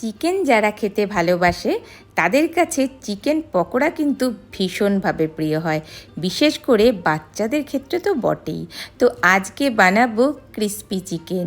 Chicken যারা খেতে ভালোবাসে তাদের কাছে চিকেন পকোড়া কিন্তু ভীষণভাবে প্রিয় হয়। বিশেষ করে বাচ্চাদের ক্ষেত্রে তো বটেই। তো আজকে বানাবো ক্রিস্পি চিকেন।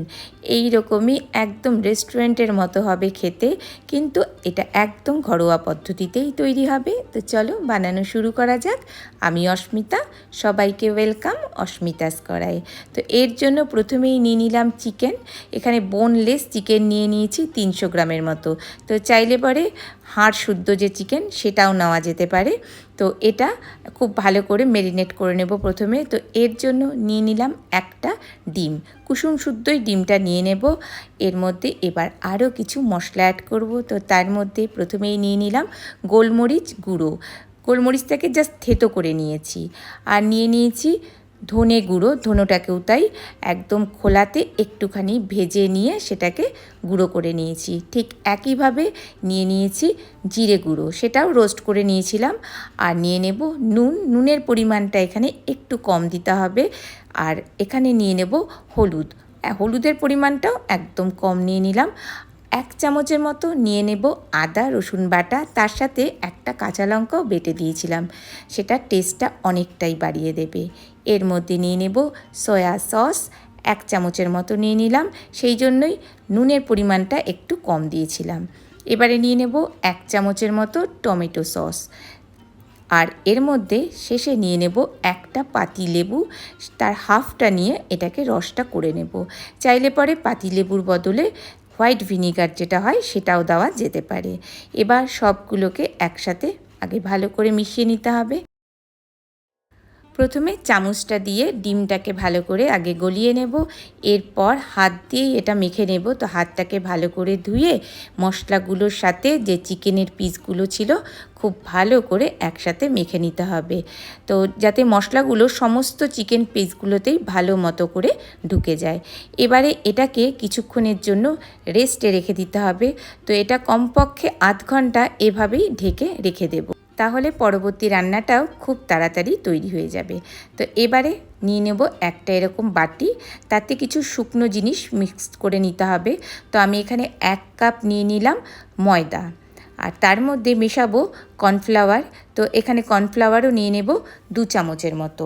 এই রকমই একদম রেস্টুরেন্টের মতো হবে খেতে, কিন্তু এটা একদম ঘরোয়া পদ্ধতিতেই তৈরি হবে। তো চলো বানানো শুরু করা যাক। আমি অস্মিতা, সবাইকে ওয়েলকাম অস্মিতাস করায় তো এর জন্য প্রথমেই নিয়ে নিলাম চিকেন। এখানে বোনলেস চিকেন নিয়ে নিয়েছি তিনশো গ্রামের মতো। তো চাইলে পরে হাড় শুদ্ধ যে চিকেন, সেটাও নেওয়া যেতে পারে। তো এটা খুব ভালো করে মেরিনেট করে নেব প্রথমে। তো এর জন্য নিয়ে নিলাম একটা ডিম। কুসুম শুদ্ধই ডিমটা নিয়ে নেব। এর মধ্যে এবার আরও কিছু মশলা অ্যাড করব। তো তার মধ্যে প্রথমেই নিয়ে নিলাম গোলমরিচ গুঁড়ো। গোলমরিচটাকে জাস্ট থেতো করে নিয়েছি। আর নিয়ে নিয়েছি ধনে গুঁড়ো, ধনেটাকেও তাই একদম খোলাতে একটুখানি ভেজে নিয়ে সেটাকে গুঁড়ো করে নিয়েছি। ঠিক একইভাবে নিয়ে নিয়েছি জিরে গুঁড়ো, সেটাও রোস্ট করে নিয়েছিলাম। আর নিয়ে নেব নুন, নুনের পরিমাণটা এখানে একটু কম দিতে হবে। আর এখানে নিয়ে নেব হলুদ। হলুদের পরিমাণটাও একদম কম নিয়ে নিলাম। এক চামচের মতো নিয়ে নেব আদা, রসুন বাটা। তার সাথে একটা কাঁচা লঙ্কাও বেটে দিয়েছিলাম। সেটা টেস্টটা অনেকটাই বাড়িয়ে দেবে। এর মধ্যে নিয়ে নেব সয়া সস। এক চামচের মতো নিয়ে নিলাম। সেই জন্যই নুনের পরিমাণটা একটু কম দিয়েছিলাম। এবারে নিয়ে নেব এক চামচের মতো টমেটো সস। আর এর মধ্যে শেষে নিয়ে নেব একটা পাতি লেবু তার হাফটা নিয়ে এটাকে রসটা করে নেব। চাইলে পরে পাতি লেবুর বদলে হোয়াইট ভিনিগার যেটা হয় সেটাও দেওয়া যেতে পারে। এবার সবগুলোকে একসাথে আগে ভালো করে মিশিয়ে নিতে হবে। প্রথমে চামচটা দিয়ে ডিমটাকে ভালো করে আগে গলিয়ে নেব। এরপর হাত দিয়ে এটা মেখে নেব। তো হাতটাকে ভালো করে ধুয়ে মশলাগুলোর সাথে যে চিকেনের পিসগুলো ছিল খুব ভালো করে একসাথে মেখে নিতে হবে। তো যাতে মশলাগুলো সমস্ত চিকেন পিসগুলোতেই ভালো মতো করে ঢুকে যায়। এবারে এটাকে কিছুক্ষণের জন্য রেস্টে রেখে দিতে হবে। তো এটা কমপক্ষে আধ ঘণ্টা এভাবেই ঢেকে রেখে দেবো। তাহলে পরবর্তী রান্নাটাও খুব তাড়াতাড়ি তৈরি হয়ে যাবে। তো এবারে নিয়ে নেব একটা এরকম বাটি, তাতে কিছু শুকনো জিনিস মিক্স করে নিতে হবে। তো আমি এখানে এক কাপ নিয়ে নিলাম ময়দা, আর তার মধ্যে মেশাবো কর্নফ্লাওয়ার। তো এখানে কর্নফ্লাওয়ারও নিয়ে নেব দু চামচের মতো।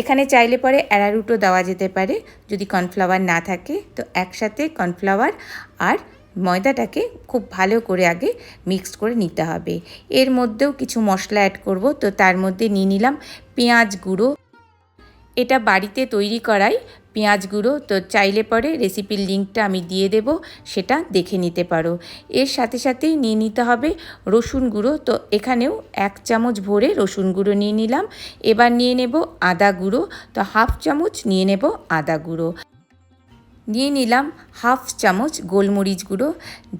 এখানে চাইলে পরে অ্যারারুটও দেওয়া যেতে পারে, যদি কর্নফ্লাওয়ার না থাকে। তো একসাথে কর্নফ্লাওয়ার আর ময়দাটাকে খুব ভালো করে আগে মিক্সড করে নিতে হবে। এর মধ্যেও কিছু মশলা অ্যাড করব, তো তার মধ্যে নিয়ে নিলাম পেঁয়াজ গুঁড়ো। এটা বাড়িতে তৈরি করাই পেঁয়াজ গুঁড়ো, তো চাইলে পরে রেসিপির লিঙ্কটা আমি দিয়ে দেব, সেটা দেখে নিতে পারো। এর সাথে সাথেই নিয়ে নিতে হবে রসুন গুঁড়ো, তো এখানেও এক চামচ ভরে রসুন গুঁড়ো নিয়ে নিলাম। এবার নিয়ে নেব আদা গুঁড়ো, তো হাফ চামচ নিয়ে নেব আদা গুঁড়ো। নিয়ে নিলাম হাফ চামচ গোলমরিচ গুঁড়ো,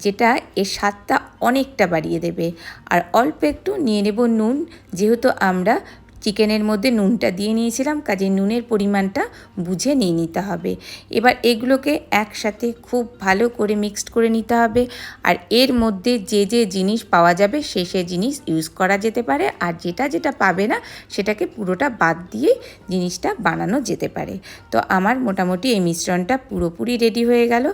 যেটা এর স্বাদটা অনেকটা বাড়িয়ে দেবে। আর অল্প একটু নিয়ে নেব নুন, যেহেতু আমরা চিকেনের মধ্যে নুনটা দিয়ে নিয়েছিলাম, কাজে নুনের পরিমাণটা বুঝে নিয়ে নিতে হবে। এবার এগুলোকে একসাথে খুব ভালো করে মিক্সড করে নিতে হবে। আর এর মধ্যে যে যে জিনিস পাওয়া যাবে সে সে জিনিস ইউজ করা যেতে পারে, আর যেটা যেটা পাবে না সেটাকে পুরোটা বাদ দিয়ে জিনিসটা বানানো যেতে পারে। তো আমার মোটামুটি এই মিশ্রণটা পুরোপুরি রেডি হয়ে গেল।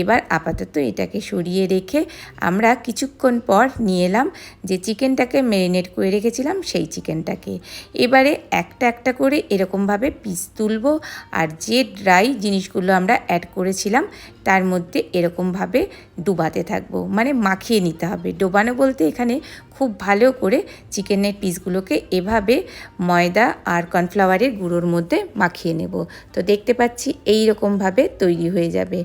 এবার আপাতত এটাকে সরিয়ে রেখে আমরা কিছুক্ষণ পর নিয়ে এলাম যে চিকেনটাকে ম্যারিনেট করে রেখেছিলাম সেই চিকেনটাকে। এবারে একটা একটা করে এরকমভাবে পিস তুলব আর যে ড্রাই জিনিসগুলো আমরা অ্যাড করেছিলাম, তার মধ্যে এরকমভাবে ডুবাতে থাকব। মানে মাখিয়ে নিতে হবে। ডোবানো বলতে এখানে খুব ভালো করে চিকেনের পিসগুলোকে এভাবে ময়দা আর কর্নফ্লাওয়ারের গুঁড়োর মধ্যে মাখিয়ে নেব। তো দেখতে পাচ্ছি এই রকমভাবে তৈরি হয়ে যাবে।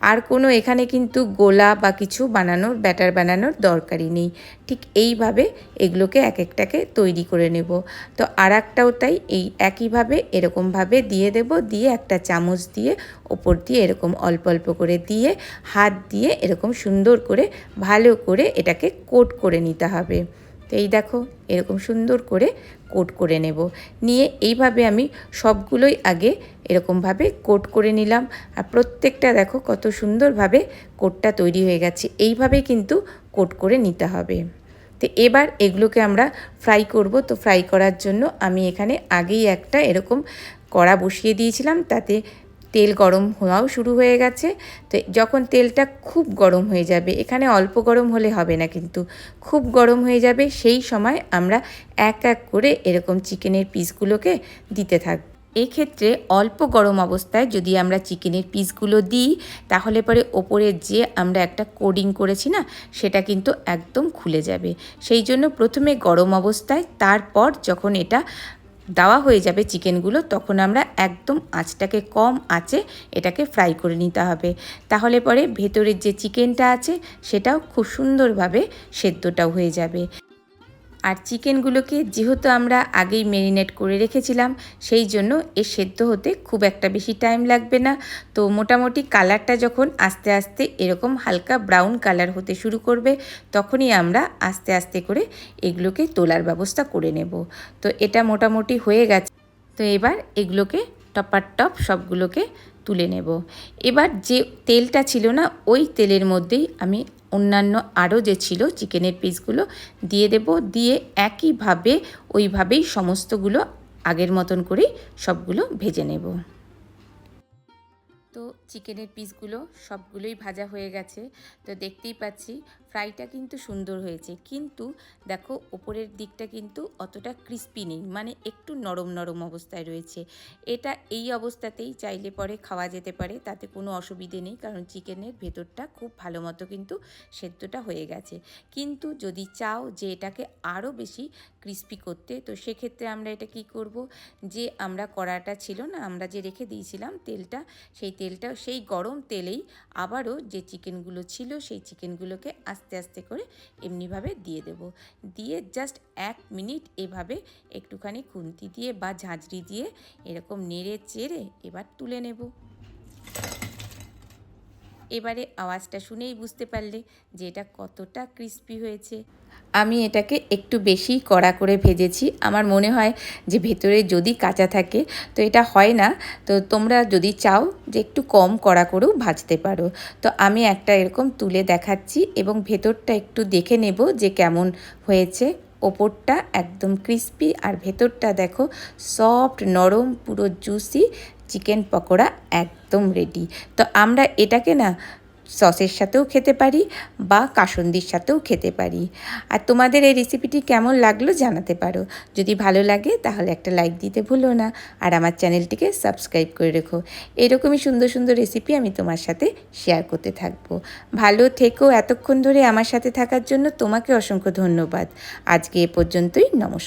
আর কোনো এখানে কিন্তু গোলা বা কিছু বানানোর, ব্যাটার বানানোর দরকারই নেই। ঠিক এইভাবে এগুলোকে এক একটাকে তৈরি করে নেব। তো আর একটাও তাই, এই একইভাবে এরকমভাবে দিয়ে দেব, দিয়ে একটা চামচ দিয়ে ওপর দিয়ে এরকম অল্প অল্প করে দিয়ে, হাত দিয়ে এরকম সুন্দর করে, ভালো করে এটাকে কোট করে নিতে হবে। তো এই দেখো, এরকম সুন্দর করে কোট করে নেব। নিয়ে এইভাবে আমি সবগুলোই আগে এরকমভাবে কোট করে নিলাম। আর প্রত্যেকটা দেখো কত সুন্দরভাবে কোটটা তৈরি হয়ে গেছে। এইভাবেই কিন্তু কোট করে নিতে হবে। তো এবার এগুলোকে আমরা ফ্রাই করব। তো ফ্রাই করার জন্য আমি এখানে আগেই একটা এরকম কড়া বসিয়ে দিয়েছিলাম। তাতে তেল গরম হওয়াও শুরু হয়ে গেছে। তো যখন তেলটা খুব গরম হয়ে যাবে, এখানে অল্প গরম হলে হবে না কিন্তু, খুব গরম হয়ে যাবে সেই সময় আমরা এক এক করে এরকম চিকেনের পিসগুলোকে দিতে থাকব এক্ষেত্রে অল্প গরম অবস্থায় যদি আমরা চিকেনের পিসগুলো দিই, তাহলে পরে ওপরে যে আমরা একটা কোডিং করেছি না, সেটা কিন্তু একদম খুলে যাবে। সেই জন্য প্রথমে গরম অবস্থায়, তারপর যখন এটা দেওয়া হয়ে যাবে চিকেনগুলো, তখন আমরা একদম আঁচটাকে কম আঁচে এটাকে ফ্রাই করে নিতে হবে। তাহলে পরে ভেতরের যে চিকেনটা আছে, সেটাও খুব সুন্দরভাবে সেদ্ধটাও হয়ে যাবে। আর চিকেনগুলোকে যেহেতু আমরা আগেই ম্যারিনেট করে রেখেছিলাম, সেই জন্য এ সেদ্ধ হতে খুব একটা বেশি টাইম লাগবে না। তো মোটামুটি কালারটা যখন আস্তে আস্তে এরকম হালকা ব্রাউন কালার হতে শুরু করবে, তখনই আমরা আস্তে আস্তে করে এগুলোকে তোলার ব্যবস্থা করে নেব। তো এটা মোটামুটি হয়ে গেছে। তো এবার এগুলোকে টপার টপ সবগুলোকে তুলে নেব। এবার যে তেলটা ছিল না, ওই তেলের মধ্যেই আমি অন্যান্য আরও যে ছিল চিকেনের পিসগুলো দিয়ে দেব, দিয়ে একইভাবে ওইভাবেই সমস্তগুলো আগের মতন করেই সবগুলো ভেজে নেব। তো চিকেনের পিসগুলো সবগুলোই ভাজা হয়ে গেছে। তো দেখতেই পাচ্ছি ফ্রাইটা কিন্তু সুন্দর হয়েছে। কিন্তু দেখো, ওপরের দিকটা কিন্তু অতটা ক্রিস্পি নেই মানে একটু নরম নরম অবস্থায় রয়েছে। এটা এই অবস্থাতেই চাইলে পরে খাওয়া যেতে পারে, তাতে কোনো অসুবিধে নেই, কারণ চিকেনের ভেতরটা খুব ভালো মতো কিন্তু সেদ্ধটা হয়ে গেছে। কিন্তু যদি চাও যে এটাকে আরও বেশি ক্রিস্পি করতে, তো সেক্ষেত্রে আমরা এটা কি করব? যে আমরা কড়াটা ছিল না, আমরা যে রেখে দিয়েছিলাম তেলটা, সেই তেলটা সেই গরম তেলেই আবারও যে চিকেনগুলো ছিল, সেই চিকেনগুলোকে আস্তে আস্তে করে এমনিভাবে দিয়ে দেব। দিয়ে জাস্ট এক মিনিট এভাবে একটুখানি খুন্তি দিয়ে বা ঝাঁঝরি দিয়ে এরকম নেড়ে চেড়ে এবার তুলে নেব। এবারে আওয়াজটা শুনেই বুঝতে পারলে যে এটা কতটা ক্রিস্পি হয়েছে। আমি এটাকে একটু বেশি কড়া করে ভেজেছি। আমার মনে হয় যে ভেতরে যদি কাঁচা থাকে, তো এটা হয় না। তো তোমরা যদি চাও যে একটু কম কড়া করেও ভাজতে পারো। তো আমি একটা এরকম তুলে দেখাচ্ছি এবং ভেতরটা একটু দেখে নেব যে কেমন হয়েছে। ওপরটা একদম ক্রিস্পি আর ভেতরটা দেখো সফট নরম, পুরো জুসি চিকেন পকোড়া একদম রেডি তো আমরা এটাকে না সসের সাথেও খেতে পারি বা কাসন্দির সাথেও খেতে পারি। আর তোমাদের এই রেসিপিটি কেমন লাগল জানাতে পারো। যদি ভালো লাগে তাহলে একটা লাইক দিতে ভুলো না। আর আমার চ্যানেলটিকে সাবস্ক্রাইব করে রেখো। এরকমই সুন্দর সুন্দর রেসিপি আমি তোমার সাথে শেয়ার করতে থাকব। ভালো থেকো এতক্ষণ ধরে আমার সাথে থাকার জন্য তোমাকে অসংখ্য ধন্যবাদ। আজকে এ পর্যন্তই, নমস্কার।